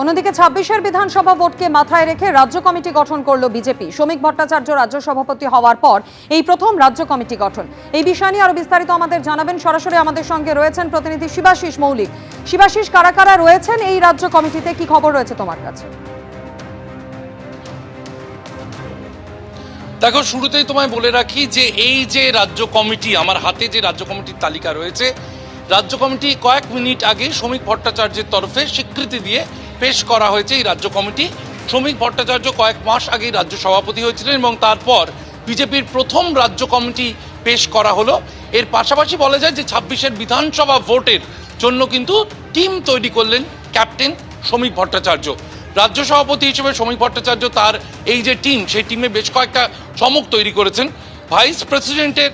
অন্যদিকে ছাব্বিশের বিধানসভা ভোটকে মাথায় রেখে রাজ্য কমিটি গঠন করল বিজেপি। শ্রমিক ভট্টাচার্য রাজ্য সভাপতি হওয়ার পর এই প্রথম রাজ্য কমিটি গঠন। এই বিষয় নিয়ে আরও বিস্তারিত আমাদের জানাবেন। সরাসরি আমাদের সঙ্গে রয়েছেন প্রতিনিধি শিবাশিস মৌলিক। শিবাশিস, কারা কারা রয়েছেন এই রাজ্য কমিটিতে? কি খবর রয়েছে তোমার কাছে? দেখো, শুরুতেই তোমায় বলে রাখি যে এই যে রাজ্য কমিটি, আমার হাতে যে রাজ্য কমিটির তালিকা রয়েছে, রাজ্য কমিটি কয়েক মিনিট আগে শ্রমিক ভট্টাচার্যের তরফে স্বীকৃতি দিয়ে পেশ করা হয়েছে এই রাজ্য কমিটি। শ্রমিক ভট্টাচার্য কয়েক মাস আগেই রাজ্য সভাপতি হয়েছিলেন এবং তারপর বিজেপির প্রথম রাজ্য কমিটি পেশ করা হলো। এর পাশাপাশি বলা যায় যে ছাব্বিশের বিধানসভা ভোটের জন্য কিন্তু টিম তৈরি করলেন ক্যাপ্টেন শ্রমিক ভট্টাচার্য। রাজ্য সভাপতি হিসেবে শ্রমিক ভট্টাচার্য তার এই যে টিম, সেই টিমে বেশ কয়েকটা চমক তৈরি করেছেন। ভাইস প্রেসিডেন্টের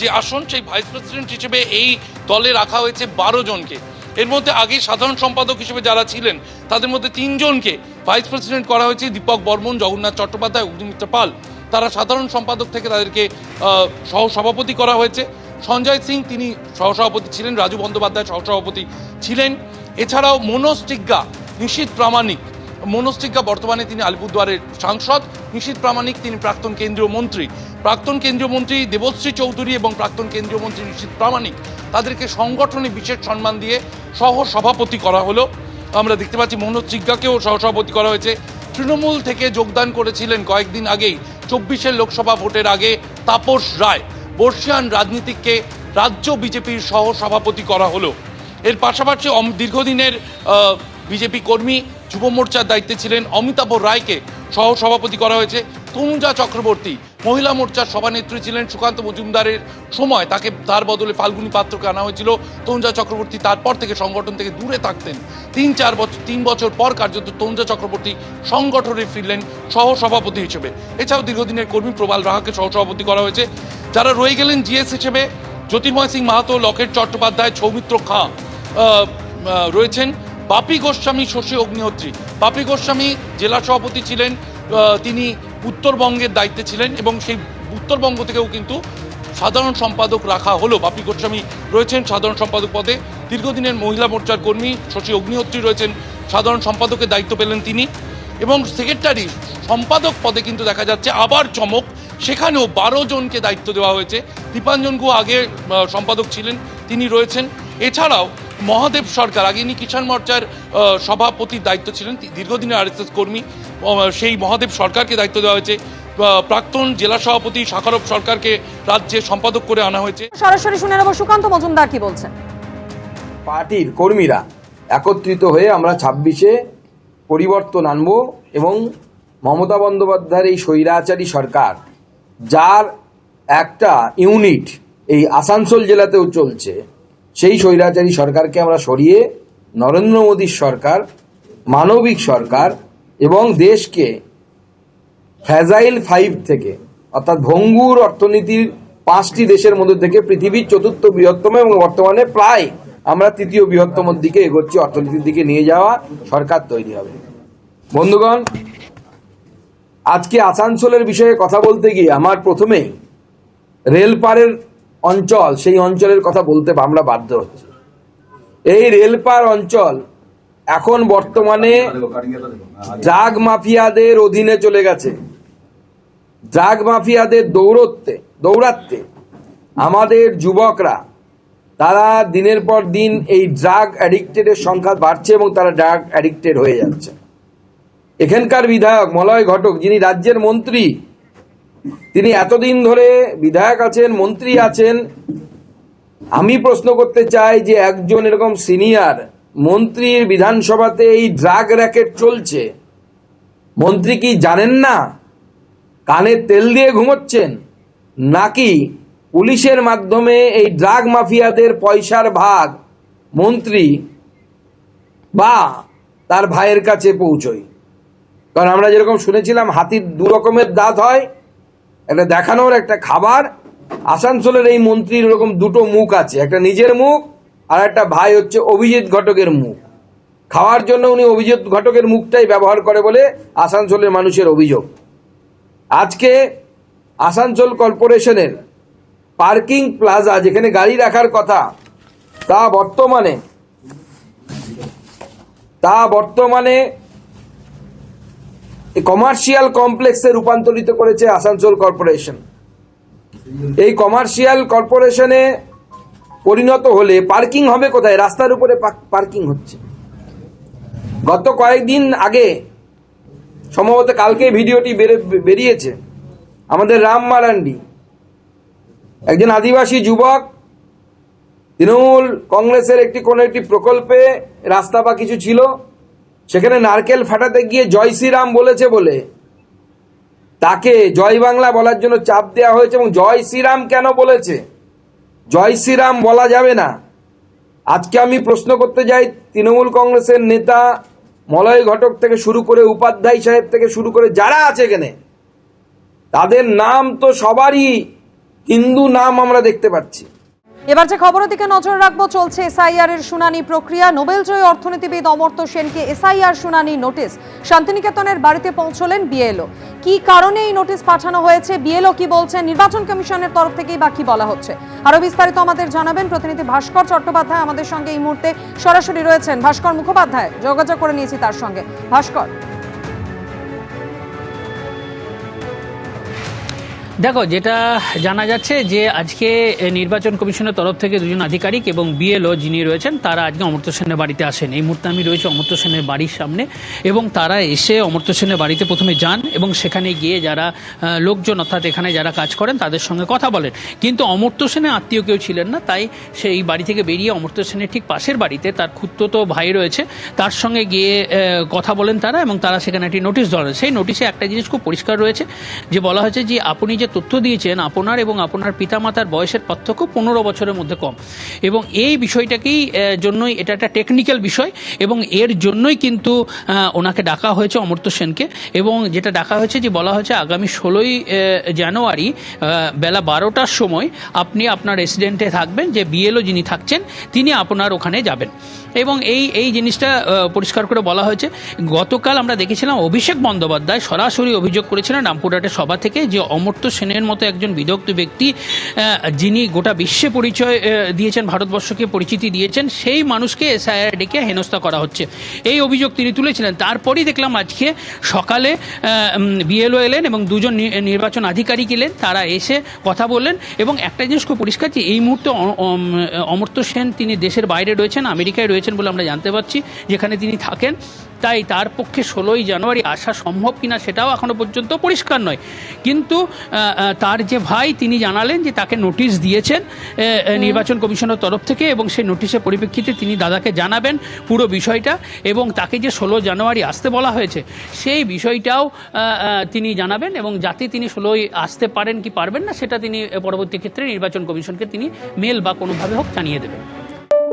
যে আসন, সেই ভাইস প্রেসিডেন্ট হিসেবে এই দলে রাখা হয়েছে বারো জনকে। এর মধ্যে আগে সাধারণ সম্পাদক হিসেবে যারা ছিলেন, তাদের মধ্যে তিনজনকে ভাইস প্রেসিডেন্ট করা হয়েছে, দীপক বর্মন, জগন্নাথ চট্টোপাধ্যায়, অগ্নিমিত্র পাল। তারা সাধারণ সম্পাদক থেকে তাদেরকে সহসভাপতি করা হয়েছে। সঞ্জয় সিং, তিনি সহসভাপতি ছিলেন, রাজু বন্দ্যোপাধ্যায় সহসভাপতি ছিলেন। এছাড়াও মনোজ টিগ্গা, নিশীত প্রামাণিক। মনোজ টিগ্গা বর্তমানে তিনি আলিপুরদুয়ারের সাংসদ, নিশীত প্রামাণিক তিনি প্রাক্তন কেন্দ্রীয় মন্ত্রী। প্রাক্তন কেন্দ্রীয় মন্ত্রী দেবশ্রী চৌধুরী এবং প্রাক্তন কেন্দ্রীয় মন্ত্রী নিশীত প্রামাণিক। তাদেরকে সংগঠনে বিশেষ সম্মান দিয়ে সহ সভাপতি করা হলো। আমরা দেখতে পাচ্ছি মনোজ টিগ্গাকেও সহসভাপতি করা হয়েছে। তৃণমূল থেকে যোগদান করেছিলেন কয়েকদিন আগেই, চব্বিশের লোকসভা ভোটের আগে তাপস রায়। বর্ষিয়ান রাজনীতিককে রাজ্য বিজেপির সহ সভাপতি করা হলো। এর পাশাপাশি দীর্ঘদিনের বিজেপি কর্মী, যুব মোর্চার দায়িত্বে ছিলেন অমিতাভ রায়কে সহ সভাপতি করা হয়েছে। তনুজা চক্রবর্তী মহিলা মোর্চার সভানেত্রী ছিলেন সুকান্ত মজুমদারের সময়। তাকে তার বদলে ফাল্গুনী পাত্রকে আনা হয়েছিল। তনুজা চক্রবর্তী তারপর থেকে সংগঠন থেকে দূরে থাকতেন। তিন, চার বছর তিন বছর পর কার্যত তনুজা চক্রবর্তী সংগঠনে ফিরলেন সহ সভাপতি হিসেবে। এছাড়াও দীর্ঘদিনের কর্মী প্রবাল রাহাকে সহ সভাপতি করা হয়েছে। যারা রয়ে গেলেন জিএস হিসেবে জ্যোতির্ময় সিং মাহাতো, লকেট চট্টোপাধ্যায়, সৌমিত্র খাঁ রয়েছেন। বাপি গোস্বামী শশী অগ্নিহোত্রী। বাপি গোস্বামী জেলা সভাপতি ছিলেন। তিনি উত্তরবঙ্গের দায়িত্বে ছিলেন এবং সেই উত্তরবঙ্গ থেকেও কিন্তু সাধারণ সম্পাদক রাখা হলো। বাপি গোস্বামী রয়েছেন সাধারণ সম্পাদক পদে। দীর্ঘদিনের মহিলা মোর্চার কর্মী শশী অগ্নিহোত্রী রয়েছেন, সাধারণ সম্পাদকের দায়িত্ব পেলেন তিনি। এবং সেক্রেটারি সম্পাদক পদে কিন্তু দেখা যাচ্ছে আবার চমক। সেখানেও বারো জনকে দায়িত্ব দেওয়া হয়েছে। দীপাঞ্জন গুহ আগে সম্পাদক ছিলেন, তিনি রয়েছেন। এছাড়াও মহাদেব সরকার আগে ইনি কিষাণ মোর্চার সভাপতির দায়িত্ব ছিলেন দীর্ঘদিনের আরএসএস কর্মী সেই মহাদেব সরকারকে দায়িত্ব দেওয়া হয়েছে। প্রাক্তন জেলা সভাপতি শাখারব সরকারকে রাজ্যে সম্পাদক করে আনা হয়েছে। সরাসরি শুনে নেব সুকান্ত মজুমদার কি বলছেন। পার্টির কর্মীরা একত্রিত হয়ে আমরা ছাব্বিশে পরিবর্তন আনব এবং মমতা বন্দ্যোপাধ্যায়ের এই স্বৈরাচারী সরকার যার একটা ইউনিট এই আসানসোল জেলাতেও চলছে সেই স্বৈরাচারী সরকারকে আমরা সরিয়ে নরেন্দ্র মোদীর সরকার, মানবিক সরকার এবং দেশকে ফ্যাজাইল ফাইভ থেকে, অর্থাৎ ভঙ্গুর অর্থনীতির পাঁচটি দেশের মধ্যে থেকে পৃথিবীর চতুর্থ বৃহত্তম এবং বর্তমানে প্রায় আমরা তৃতীয় বৃহত্তম দিকে এগোচ্ছি, অর্থনীতির দিকে নিয়ে যাওয়া সরকার তৈরি হবে। বন্ধুগণ, আজকে আসানসোলের বিষয়ে কথা বলতে গিয়ে আমার প্রথমেই রেলপারের অঞ্চল, সেই অঞ্চলের কথা বলতে আমরা বাধ্য হচ্ছি। এই রেলপার অঞ্চল এখন বর্তমানে ড্রাগ মাফিয়াদের অধীনে চলে গেছে। ড্রাগ মাফিয়াদের দৌড়তে দৌড়াতে আমাদের যুবকরা, তারা দিনের পর দিন এই ড্রাগ অ্যাডিক্টেডের সংখ্যা বাড়ছে এবং তারা ড্রাগ অ্যাডিক্টেড হয়ে যাচ্ছে। এখানকার বিধায়ক, মলয় ঘটক, যিনি রাজ্যের মন্ত্রী তিনি এতদিন ধরে বিধায়ক আছেন, মন্ত্রী আছেন। আমি প্রশ্ন করতে চাই যে একজন এরকম সিনিয়র মন্ত্রীর বিধানসভাতে এই ড্রাগ র্যাকেট চলছে। মন্ত্রী কি জানেন না? কানে তেল দিয়ে ঘুমোচ্ছেন? নাকি পুলিশের মাধ্যমে এই ড্রাগ মাফিয়াদের পয়সার ভাগ মন্ত্রী বা তার ভাইয়ের কাছে পৌঁছয়? কারণ আমরা যেরকম শুনেছিলাম, হাতির দু রকমের দাঁত হয় একটা দেখানোর একটা খাবার। আসানসোলের এই মন্ত্রীর এরকম দুটো মুখ আছে, একটা নিজের মুখ আর একটা ভাই হচ্ছে অভিজিৎ ঘটকের মুখ। খাওয়ার জন্য উনি অভিজিৎ ঘটকের মুখটাই ব্যবহার করে বলে আসানসোলের মানুষের অভিযোগ। আজকে আসানসোল কর্পোরেশনের পার্কিং প্লাজা, যেখানে গাড়ি রাখার কথা, তা বর্তমানে তা বর্তমানে কমার্শিয়াল কমপ্লেক্সে রূপান্তরিত করেছে আসানসোল কর্পোরেশন। এই কমার্শিয়াল কর্পোরেশনে পরিণত হলে পার্কিং হবে কোথায়? রাস্তার উপরে পার্কিং হচ্ছে। গত কয়েকদিন আগে সম্ভবত কালকে ভিডিওটি বেরে- বেরিয়েছে। আমাদের রাম মারান্ডি, একজন আদিবাসী যুবক, তৃণমূল কংগ্রেসের একটি কোনো একটি প্রকল্পে রাস্তা বা কিছু ছিল সেখানে নারকেল ফাটাতে গিয়ে জয় শ্রীরাম বলেছে বলে। তাকে জয় বাংলা বলার জন্য চাপ দেওয়া হয়েছে এবং জয় শ্রীরাম কেন বলেছে? জয় শ্রীরাম বলা যাবে না। আজকে আমি প্রশ্ন করতে যাই তৃণমূল কংগ্রেসের নেতা মলয় ঘটক থেকে শুরু করে উপাধ্যায় সাহেব থেকে শুরু করে যারা আছে এখানে, তাদের নাম তো সবারই হিন্দু নাম আমরা দেখতে পাচ্ছি। এবার যে খবরের দিকে নজর রাখব, চলছে এসআইআর এর শুনানি প্রক্রিয়া। নোবেলজয়ী অর্থনীতিবিদ অমর্ত্য সেনকে এসআইআর শুনানি নোটিশ। শান্তিনিকেতনের বাড়িতে পৌঁছলেন বিএলও কি কারণে এই নোটিশ পাঠানো হয়েছে? বিএলও কি বলছেন নির্বাচন কমিশনের তরফ থেকেই বা কি বলা হচ্ছে? আরও বিস্তারিত আমাদের জানাবেন প্রতিনিধি ভাস্কর চট্টোপাধ্যায় আমাদের সঙ্গে এই মুহূর্তে সরাসরি রয়েছেন ভাস্কর মুখোপাধ্যায়। যোগাযোগ করে নিয়েছি তার সঙ্গে। ভাস্কর। দেখো, যেটা জানা যাচ্ছে যে আজকে নির্বাচন কমিশনের তরফ থেকে দুজন আধিকারিক এবং বিএলও যিনি রয়েছেন, তারা আজকে অমর্ত্য সেনের বাড়িতে আসেন। এই মুহূর্তে আমি রয়েছি অমর্ত্য সেনের বাড়ির সামনে এবং তারা এসে অমর্ত্য সেনের বাড়িতে প্রথমে যান এবং সেখানে গিয়ে যারা লোকজন অর্থাৎ এখানে যারা কাজ করেন, তাদের সঙ্গে কথা বলেন। কিন্তু অমর্ত্য সেনের আত্মীয় কেউ ছিলেন না, তাই সেই বাড়ি থেকে বেরিয়ে অমর্ত্য সেনের ঠিক পাশের বাড়িতে তার খুত্তো ভাই রয়েছে, তার সঙ্গে গিয়ে কথা বলেন তারা এবং তারা সেখানে একটি নোটিশ ধরেন। সেই নোটিশে একটা জিনিস খুব পরিষ্কার রয়েছে, যে বলা হয়েছে যে, আপনি যে তথ্য দিয়েছেন, আপনার এবং আপনার পিতামাতার বয়সের পার্থক্য পনেরো বছরের মধ্যে কম। এবং এই বিষয়টাকেই জন্যই এটা একটা টেকনিক্যাল বিষয় এবং এর জন্যই কিন্তু ওনাকে ডাকা হয়েছে অমর্ত্য সেনকে। এবং যেটা ডাকা হয়েছে যে বলা হয়েছে আগামী ষোলোই জানুয়ারি বেলা বারোটার সময় আপনি আপনার রেসিডেন্টে থাকবেন, যে বিএলও যিনি থাকছেন, তিনি আপনার ওখানে যাবেন। এবং এই এই জিনিসটা পরিষ্কার করে বলা হয়েছে। গতকাল আমরা দেখেছিলাম অভিষেক বন্দ্যোপাধ্যায় সরাসরি অভিযোগ করেছিলেন রামপুরহাটের সভা থেকে যে অমর্ত্য সেনের মতো একজন বিদগ্ধ ব্যক্তি যিনি গোটা বিশ্বে পরিচয় দিয়েছেন, ভারতবর্ষকে পরিচিতি দিয়েছেন, সেই মানুষকে এসআইআর ডেকে হেনস্থা করা হচ্ছে। এই অভিযোগ তিনি তুলেছিলেন। তারপরই দেখলাম আজকে সকালে বিএলও এলেন এবং দুজন নির্বাচন আধিকারিক এলেন, তারা এসে কথা বললেন এবং একটা জিনিস খুব পরিষ্কার যে এই মুহূর্তে অমর্ত্য সেন তিনি দেশের বাইরে রয়েছেন, আমেরিকায় রয়েছেন। বলে আমরা জানতে পারছি যেখানে তিনি থাকেন। তাই তার পক্ষে ষোলোই জানুয়ারি আসা সম্ভব কিনা সেটাও এখনও পর্যন্ত পরিষ্কার নয়। কিন্তু তার যে ভাই তিনি জানালেন যে তাকে নোটিশ দিয়েছেন নির্বাচন কমিশনের তরফ থেকে এবং সেই নোটিশের পরিপ্রেক্ষিতে তিনি দাদাকে জানাবেন পুরো বিষয়টা এবং তাকে যে ষোলো জানুয়ারি আসতে বলা হয়েছে সেই বিষয়টাও তিনি জানাবেন এবং যাতে তিনি ষোলোই আসতে পারেন কি পারবেন না সেটা তিনি পরবর্তী ক্ষেত্রে নির্বাচন কমিশনকে তিনি মেল বা কোনোভাবে হোক জানিয়ে দেবেন।